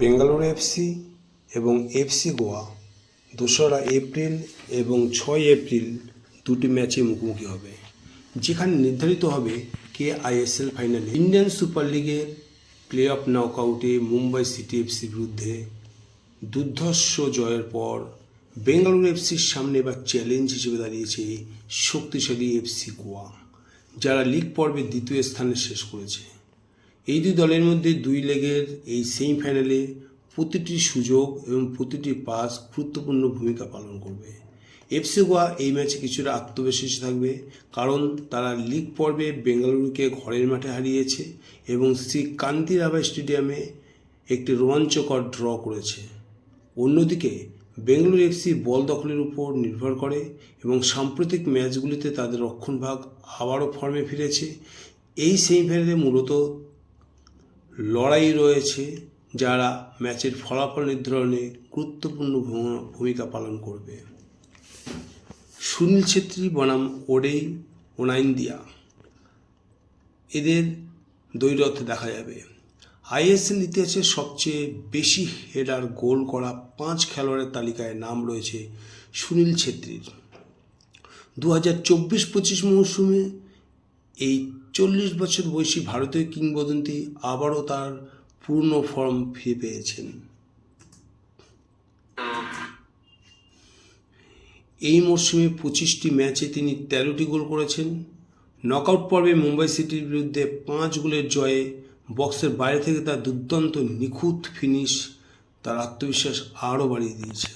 Bengaluru FC এবং FC Goa, দোসরা April এবং ছয় এপ্রিল দুটি ম্যাচে মুখোমুখি হবে, যেখানে নির্ধারিত হবে কে আইএসএল ফাইনালে ইন্ডিয়ান সুপার লিগের প্লে অফ নকআউটে মুম্বাই সিটি এফসির বিরুদ্ধে দুর্ধর্ষ জয়ের পর বেঙ্গালুরু এফসির সামনে এবার চ্যালেঞ্জ হিসেবে দাঁড়িয়েছে শক্তিশালী এফসি গোয়া, যারা লিগ পর্বে দ্বিতীয় স্থানে শেষ করেছে। এই দুই দলের মধ্যে দুই লেগের এই সেমিফাইনালে প্রতিটি সুযোগ এবং প্রতিটি পাস গুরুত্বপূর্ণ ভূমিকা পালন করবে। এফসি গোয়া এই ম্যাচে কিছুটা আত্মবিশ্বাসী থাকবে কারণ তারা লিগ পর্বে বেঙ্গালুরুকে ঘরের মাঠে হারিয়েছে এবং শ্রী কান্তিরাবা স্টেডিয়ামে একটি রোমাঞ্চকর ড্র করেছে। অন্যদিকে বেঙ্গালুরু এফসি বল দখলের উপর নির্ভর করে এবং সাম্প্রতিক ম্যাচগুলিতে তাদের রক্ষণভাগ আবারও ফর্মে ফিরেছে। এই সেমিফাইনালে মূলত লড়াই রয়েছে যারা ম্যাচের ফলাফল নির্ধারণে গুরুত্বপূর্ণ ভূমিকা পালন করবে। সুনীল ছেত্রী, বনাম ওডেই ওনাইন্দিয়া এদের দ্বৈরথ দেখা যাবে। আইএসএল ইতিহাসে সবচেয়ে বেশি হেডার গোল করা পাঁচ খেলোয়াড়ের তালিকায় নাম রয়েছে সুনীল ছেত্রীর। দু হাজার চব্বিশ পঁচিশ মৌসুমে এই চল্লিশ বছর বয়সী ভারতীয় কিংবদন্তি আবারও তার পূর্ণ ফর্ম ফিরে পেয়েছেন। এই মরশুমে পঁচিশটি ম্যাচে তিনি তেরোটি গোল করেছেন। নকআউট পর্বে মুম্বাই সিটির বিরুদ্ধে পাঁচ গোলের জয়ে বক্সের বাইরে থেকে তার দুর্দান্ত নিখুঁত ফিনিশ তার আত্মবিশ্বাস আরও বাড়িয়ে দিয়েছে।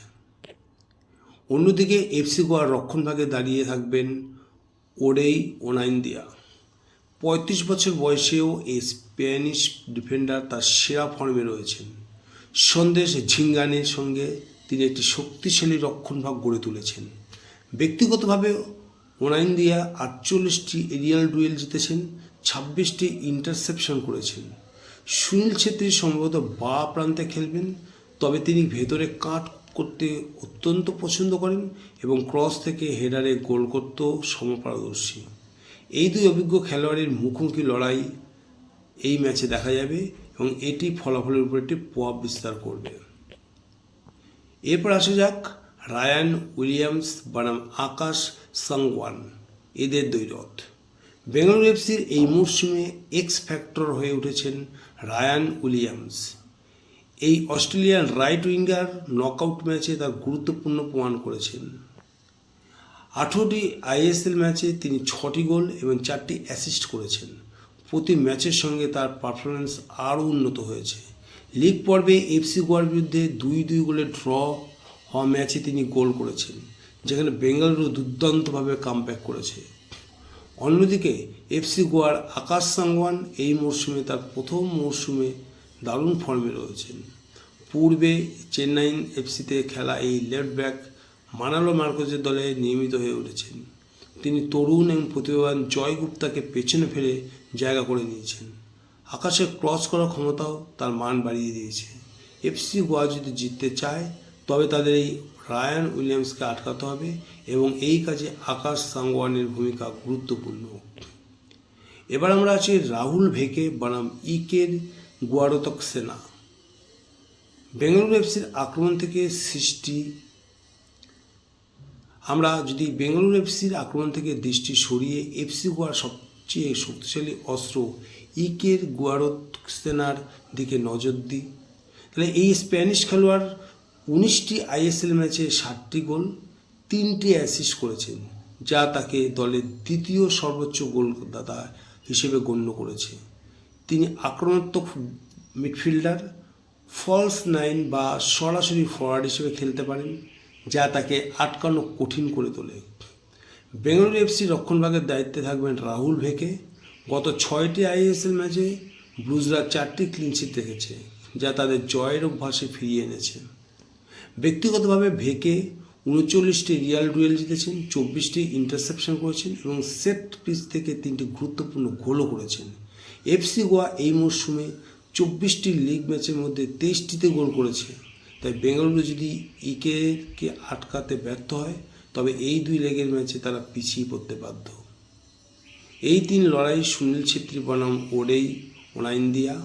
অন্যদিকে এফসি গোয়ার রক্ষণভাগে দাঁড়িয়ে থাকবেন ওডেই ওনাইন্দিয়া। পঁয়ত্রিশ বছর বয়সেও এই স্প্যানিশ ডিফেন্ডার তার সেরা ফর্মে রয়েছেন। সন্দেশ ঝিঙ্গানের সঙ্গে তিনি একটি শক্তিশালী রক্ষণভাগ গড়ে তুলেছেন। ব্যক্তিগতভাবে ওনাইন্দিয়া আটচল্লিশটি এরিয়াল ডুয়েল জিতেছেন, ছাব্বিশটি ইন্টারসেপশন করেছেন। সুনীল ছেত্রী সম্ভবত বা প্রান্তে খেলবেন, তবে তিনি ভেতরে কাট করতে অত্যন্ত পছন্দ করেন এবং ক্রস থেকে হেডারে গোল করতেও সমপারদর্শী। এই দুই অভিজ্ঞ খেলোয়াড়ের মুখোমুখি লড়াই এই ম্যাচে দেখা যাবে এবং এটি ফলাফলের উপর একটি প্রভাব বিস্তার করবে। এরপর আসা যাক রায়ান উইলিয়ামস বনাম আকাশ সাংওয়ান, এদের দ্বৈরথ। বেঙ্গালুরু এফসির এই মরশুমে এক্স ফ্যাক্টর হয়ে উঠেছেন রায়ান উইলিয়ামস। এই অস্ট্রেলিয়ান রাইট উইঙ্গার নকআউট ম্যাচে তার গুরুত্বপূর্ণ প্রমাণ করেছেন। আঠেরোটি আইএসএল ম্যাচে তিনি ছটি গোল এবং চারটি অ্যাসিস্ট করেছেন। প্রতি ম্যাচের সঙ্গে তার পারফরমেন্স আরও উন্নত হয়েছে। লিগ পর্বে এফসি গোয়ার বিরুদ্ধে দুই দুই গোলে ড্র হওয়া ম্যাচে তিনি গোল করেছেন, যেখানে বেঙ্গালুরু দুর্দান্তভাবে কামব্যাক করেছে। অন্যদিকে, এফসি গোয়ার আকাশ সাংওয়ান এই মরশুমে তার প্রথম মরশুমে দারুণ ফর্মে রয়েছেন। পূর্বে চেন্নাইন এফসিতে খেলা এই লেফট ব্যাক মানালো মার্কোজের দলে নিয়মিত হয়ে উঠেছেন। তিনি তরুণ এবং প্রতিভাবান জয় গুপ্তাকে পেছনে ফেলে জায়গা করে নিয়েছেন। আকাশে ক্রস করার ক্ষমতাও তার মান বাড়িয়ে দিয়েছে। এফসি গোয়া যদি জিততে চায়, তবে তাদের এই রায়ান উইলিয়ামসকে আটকাতে হবে এবং এই কাজে আকাশ সাংওয়ানের ভূমিকা গুরুত্বপূর্ণ। এবার আমরা আছি রাহুল ভেকে বনাম ইকের গুয়ারতক সেনা। বেঙ্গালুরু এফসির আক্রমণ থেকে সৃষ্টি আমরা যদি বেঙ্গালুরু এফসির আক্রমণ থেকে দৃষ্টি সরিয়ে এফসি গোয়ার সবচেয়ে শক্তিশালী অস্ত্র ইকের গুয়ারত সেনার দিকে নজর দিই, তাহলে এই স্প্যানিশ খেলোয়াড় উনিশটি আইএসএল ম্যাচে ষাটটি গোল, তিনটি অ্যাসিস্ট করেছেন, যা তাকে দলের দ্বিতীয় সর্বোচ্চ গোলদাতা হিসেবে গণ্য করেছে। তিনি আক্রমণাত্মক মিডফিল্ডার ফলস নাইন বা সরাসরি ফরওয়ার্ড হিসেবে খেলতে পারেন। যা তাকে আটকানো কঠিন করে তোলে। বেঙ্গালুরু এফসি রক্ষণভাগের দায়িত্বে থাকবেন রাহুল ভেকে। গত ছয়টি আইএসএল ম্যাচে ব্লুজরা চারটি ক্লিনশিট রেখেছে, যা তাদের জয়ের অভ্যাসে ফিরিয়ে এনেছে। ব্যক্তিগতভাবে ভেকে উনচল্লিশটি রিয়াল ডুয়েল জিতেছেন, চব্বিশটি ইন্টারসেপশন করেছেন এবং সেট পিস থেকে তিনটি গুরুত্বপূর্ণ গোলও করেছেন। এফসি গোয়া এই মরশুমে চব্বিশটি লিগ ম্যাচের মধ্যে তেইশটিতে গোল করেছে। তাই বেঙ্গালুরু যদি ইকেকে আটকাতে ব্যর্থ হয়, তবে এই দুই লেগের ম্যাচে তারা পিছিয়ে পড়তে বাধ্য। এই তিন লড়াই সুনীল ছেত্রী বনাম ওডেই ওনাইন্দিয়া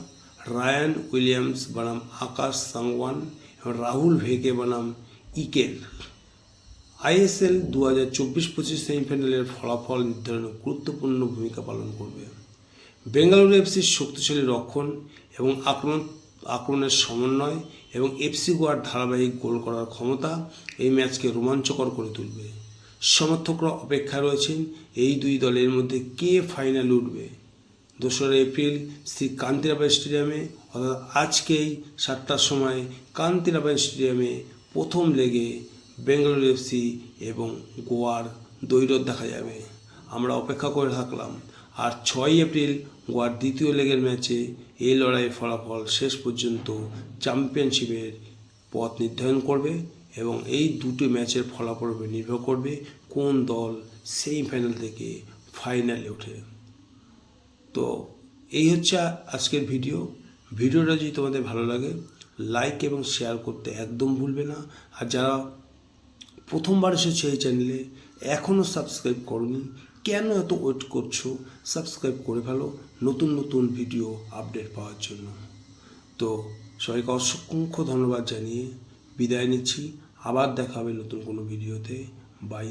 রায়ান উইলিয়ামস বনাম আকাশ সাংওয়ান এবং রাহুল ভেকে বনাম ইকের। আইএসএল দু হাজার চব্বিশ পঁচিশ সেমিফাইনালের ফলাফল নির্ধারণে গুরুত্বপূর্ণ ভূমিকা পালন করবে। বেঙ্গালুরু এফসির শক্তিশালী রক্ষণ এবং আক্রমণ আক্রমণের সমন্বয় এবং এফসি গোয়ার ধারাবাহিক গোল করার ক্ষমতা এই ম্যাচকে রোমাঞ্চকর করে তুলবে। সমর্থকরা অপেক্ষায় রয়েছেন, এই দুই দলের মধ্যে কে ফাইনাল উঠবে? দোসরা এপ্রিল শ্রী কান্তিরাবাই স্টেডিয়ামে, অর্থাৎ আজকেই সাতটার সময় কান্তিরাবাই স্টেডিয়ামে প্রথম লেগে বেঙ্গালুরু এফসি এবং গোয়ার দৈরথ দেখা যাবে। আমরা অপেক্ষা করে থাকলাম। আর ছয় এপ্রিল গোয়ার দ্বিতীয় লেগের ম্যাচে এই লড়াইয়ের ফলাফল শেষ পর্যন্ত চ্যাম্পিয়নশিপের পথ নির্ধারণ করবে এবং এই দুটো ম্যাচের ফলাফল নির্ভর করবে কোন দল সেমিফাইনাল থেকে ফাইনালে ওঠে। তো এই হচ্ছে আজকের ভিডিও। ভিডিওটা যদি তোমাদের ভালো লাগে লাইক এবং শেয়ার করতে একদম ভুলবে না। আর যারা প্রথমবার এসেছে এই চ্যানেলে এখনও সাবস্ক্রাইব করনি কেন এত ওয়েট করছ? সাবস্ক্রাইব করে ফেলো। নতুন নতুন ভিডিও আপডেট পাওয়ার জন্য। তো সবাইকে অসংখ্য ধন্যবাদ জানিয়ে বিদায় নিচ্ছি। আবার দেখা হবে নতুন কোনো ভিডিওতে বাই